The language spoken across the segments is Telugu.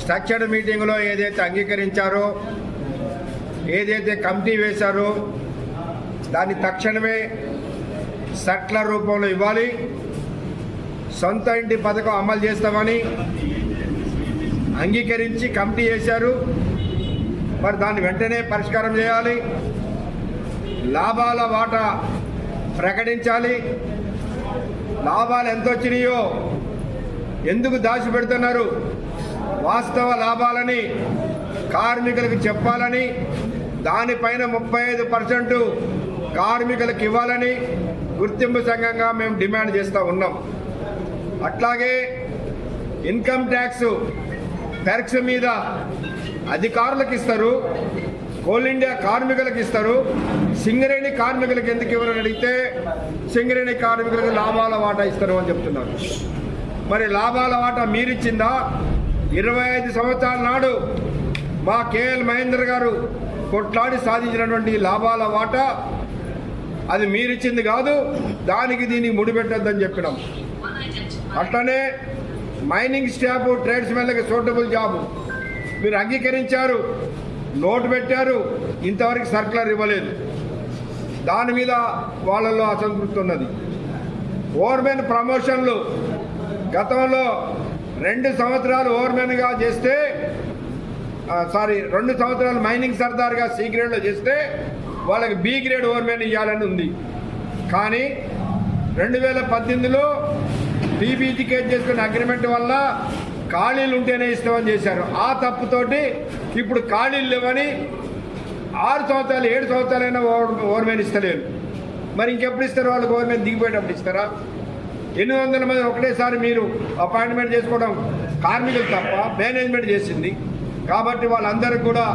స్ట్రక్చర్డ్ మీటింగ్లో ఏదైతే అంగీకరించారో ఏదైతే కమిటీ వేశారో దాన్ని తక్షణమే సట్ల రూపంలో ఇవ్వాలి. సొంత ఇంటి పథకం అమలు చేస్తామని అంగీకరించి కమిటీ చేశారు మరి దాన్ని వెంటనే పరిష్కారం చేయాలి. లాభాల వాటా ప్రకటించాలి. లాభాలు ఎంత వచ్చినాయో ఎందుకు దాచిపెడుతున్నారు? వాస్తవ లాభాలని కార్మికులకు చెప్పాలని దానిపైన ముప్పై ఐదు పర్సెంట్ కార్మికులకు ఇవ్వాలని గుర్తింపు సంఘంగా మేము డిమాండ్ చేస్తూ ఉన్నాం. అట్లాగే ఇన్కమ్ ట్యాక్స్ ట్యాక్స్ మీద అధికారులకు ఇస్తారు కోల్ ఇండియా కార్మికులకు ఇస్తారు. సింగరేణి కార్మికులకు ఎందుకు ఇవ్వరని అడిగితే సింగరేణి కార్మికులకు లాభాల వాటా ఇస్తారు అని చెప్తున్నారు. మరి లాభాల వాటా మీరిచ్చిందా? ఇరవై ఐదు సంవత్సరాల నాడు మా కేఎల్ మహేందర్ గారు కొట్లాడి సాధించినటువంటి లాభాల వాటా అది మీరిచ్చింది కాదు దానికి దీనికి ముడిపెట్టద్దని చెప్పినాం. అట్లనే మైనింగ్ స్టాఫ్ ట్రేడ్స్మెన్లకు సూటబుల్ జాబ్. మీరు అంగీకరించారు నోటు పెట్టారు ఇంతవరకు సర్కులర్ ఇవ్వలేదు. దాని మీద వాళ్ళలో అసంతృప్తి ఉన్నది. ఓవర్మెన్ ప్రమోషన్లు గతంలో రెండు సంవత్సరాలు ఓవర్మెన్గా చేస్తే సారీ రెండు సంవత్సరాలు మైనింగ్ సర్దార్గా సి గ్రేడ్లో చేస్తే వాళ్ళకి బి గ్రేడ్ ఓవర్మెన్ ఇవ్వాలని ఉంది. కానీ రెండు వేల పద్దెనిమిదిలో టీబీజీకేట్ చేసుకున్న అగ్రిమెంట్ వల్ల ఖాళీలు ఉంటేనే ఇస్తామని చేశారు. ఆ తప్పుతోటి ఇప్పుడు ఖాళీలు లేవని ఆరు సంవత్సరాలు ఏడు సంవత్సరాలైనా ఓవర్ ఓవర్మెన్ ఇస్తలేరు. మరి ఇంకెప్పుడు ఇస్తారు వాళ్ళు? గవర్నమెంట్ దిగిపోయేటప్పుడు ఇస్తారా? ఎనిమిది వందల మంది ఒకటేసారి మీరు అపాయింట్మెంట్ చేసుకోవడం కార్మికులు తప్ప మేనేజ్మెంట్ చేసింది. కాబట్టి వాళ్ళందరికీ కూడా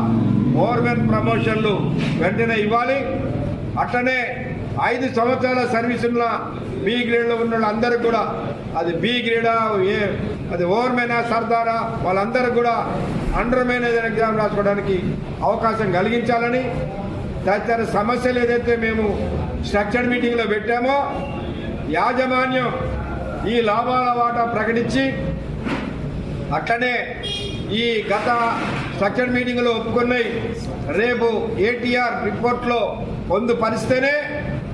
ఓవర్మెన్ ప్రమోషన్లు వెంటనే ఇవ్వాలి. అట్లనే ఐదు సంవత్సరాల సర్వీస్ ఉన్న బి గ్రేడ్లో ఉన్న వాళ్ళందరికీ కూడా అది బి గ్రేడా ఏ అది ఓవర్మేనా సర్దారా వాళ్ళందరూ కూడా అండర్ మేనేజర్ ఎగ్జామ్ రాసుకోవడానికి అవకాశం కలిగించాలని. తదితర సమస్యలు ఏదైతే మేము స్ట్రక్చర్ మీటింగ్లో పెట్టామో యాజమాన్యం ఈ లాభాల వాటా ప్రకటించి అట్లనే ఈ గత స్ట్రక్చర్ మీటింగ్లో ఒప్పుకున్నాయి రేపు ఏటీఆర్ రిపోర్ట్లో పొందుపరిస్తేనే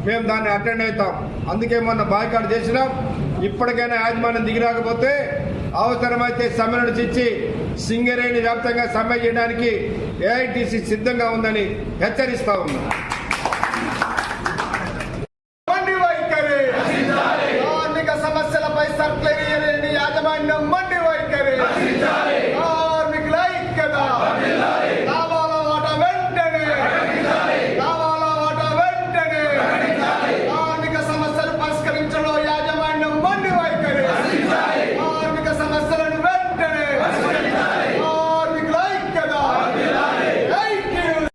మేము దాన్ని అటెండ్ అవుతాం. అందుకే మొన్న బాయ్కాట్ చేసినాం. ఇప్పటికైనా యాజమాన్యం దిగిరాకపోతే అవసరమైతే సమ్మె నడిచి సింగరేణి వ్యాప్తంగా సమ్మె చేయడానికి ఏఐటీసీ సిద్ధంగా ఉందని హెచ్చరిస్తా ఉన్నాం.